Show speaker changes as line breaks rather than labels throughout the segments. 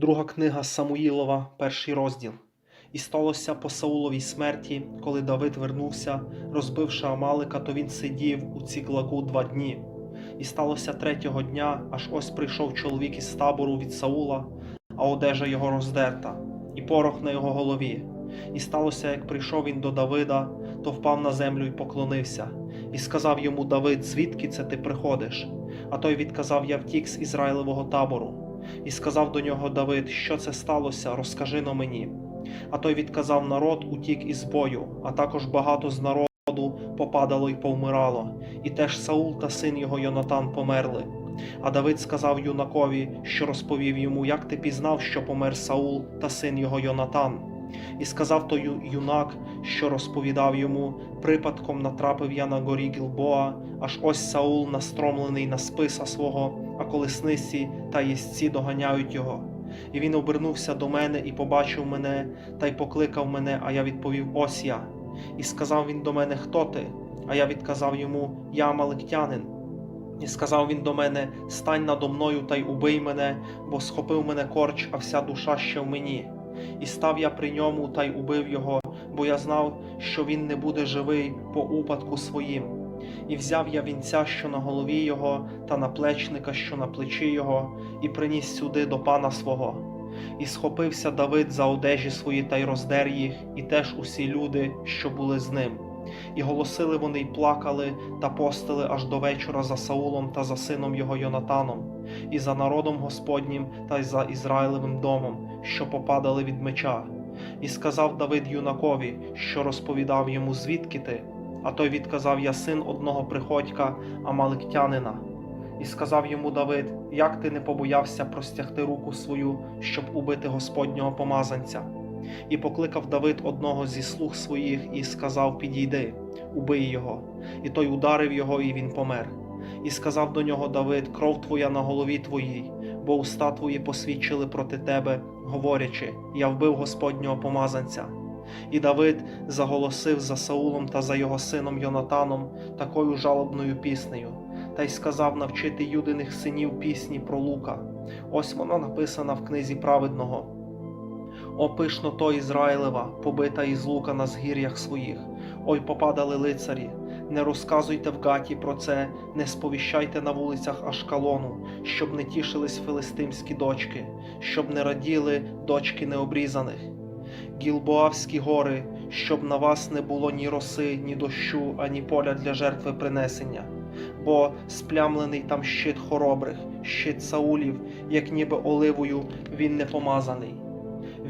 Друга книга Самуїлова, перший розділ. І сталося по Сауловій смерті, коли Давид вернувся, розбивши Амалика, то він сидів у Ціклаку два дні. І сталося третього дня, аж ось прийшов чоловік із табору від Саула, а одежа його роздерта, і порох на його голові. І сталося, як прийшов він до Давида, то впав на землю і поклонився, і сказав йому Давид, звідки це ти приходиш? А той відказав: Я втік з Ізраїлевого табору. І сказав до нього Давид, що це сталося, розкажи но мені. А той відказав народ утік із бою, а також багато з народу попадало й повмирало, і теж Саул та син його Йонатан померли. А Давид сказав юнакові, що розповів йому, як ти пізнав, що помер Саул та син його Йонатан. І сказав той юнак, що розповідав йому, припадком натрапив я на горі Гілбоа, аж ось Саул настромлений на списа свого, а колесниці та їстці доганяють його. І він обернувся до мене і побачив мене, та й покликав мене, а я відповів: Ось я. І сказав він до мене, хто ти? А я відказав йому: Я Амаликтянин. І сказав він до мене: Стань надо мною та й убий мене, бо схопив мене корч, а вся душа ще в мені. І став я при ньому та й убив його, бо я знав, що він не буде живий по упадку своїм. І взяв я вінця, що на голові його, та наплечника, що на плечі його, і приніс сюди до пана свого. І схопився Давид за одежі свої та й роздер їх, і теж усі люди, що були з ним. І голосили вони й плакали та постили аж до вечора за Саулом та за сином його Йонатаном, і за народом Господнім та й за Ізраїлевим домом, що попадали від меча. І сказав Давид юнакові, що розповідав йому, звідки ти? А той відказав: Я син одного приходька, Амаликтянина. І сказав йому Давид: Як ти не побоявся простягти руку свою, щоб убити Господнього помазанця? І покликав Давид одного зі слуг своїх і сказав: Підійди, убий його. І той ударив його, і він помер. І сказав до нього Давид: Кров твоя на голові твоїй, бо уста твої посвідчили проти тебе, говорячи: Я вбив Господнього помазанця. І Давид заголосив за Саулом та за його сином Йонатаном такою жалобною піснею, та й сказав навчити юдиних синів пісні про лука. Ось вона написана в книзі праведного. О пишно Ізраїлева, побита із лука на згір'ях своїх. Ой, попадали лицарі. Не розказуйте в гаті про це, не сповіщайте на вулицях Ашкалону, щоб не тішились филистимські дочки, щоб не раділи дочки необрізаних. Гілбоавські гори, щоб на вас не було ні роси, ні дощу, ані поля для жертви принесення. Бо сплямлений там щит хоробрих, щит Саулів, як ніби оливою він не помазаний.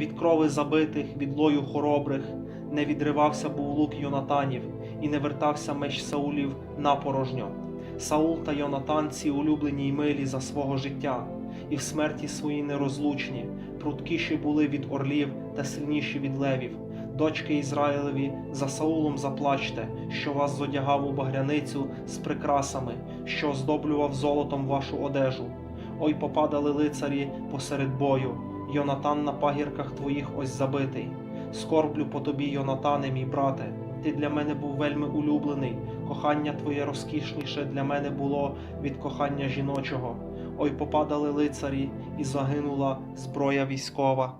Від крови забитих, від лою хоробрих, не відривався був лук Йонатанів, і не вертався меч Саулів напорожньо. Саул та Йонатан ці улюблені й милі за свого життя, і в смерті своїй нерозлучні, пруткіші були від орлів та сильніші від левів. Дочки Ізраїлеві, за Саулом заплачте, що вас зодягав у багряницю з прикрасами, що оздоблював золотом вашу одежу. Ой, попадали лицарі посеред бою, Йонатан на пагірках твоїх ось забитий. Скорблю по тобі, Йонатане, мій брате. Ти для мене був вельми улюблений, кохання твоє розкішніше для мене було від кохання жіночого. Ой, попадали лицарі, і загинула зброя військова.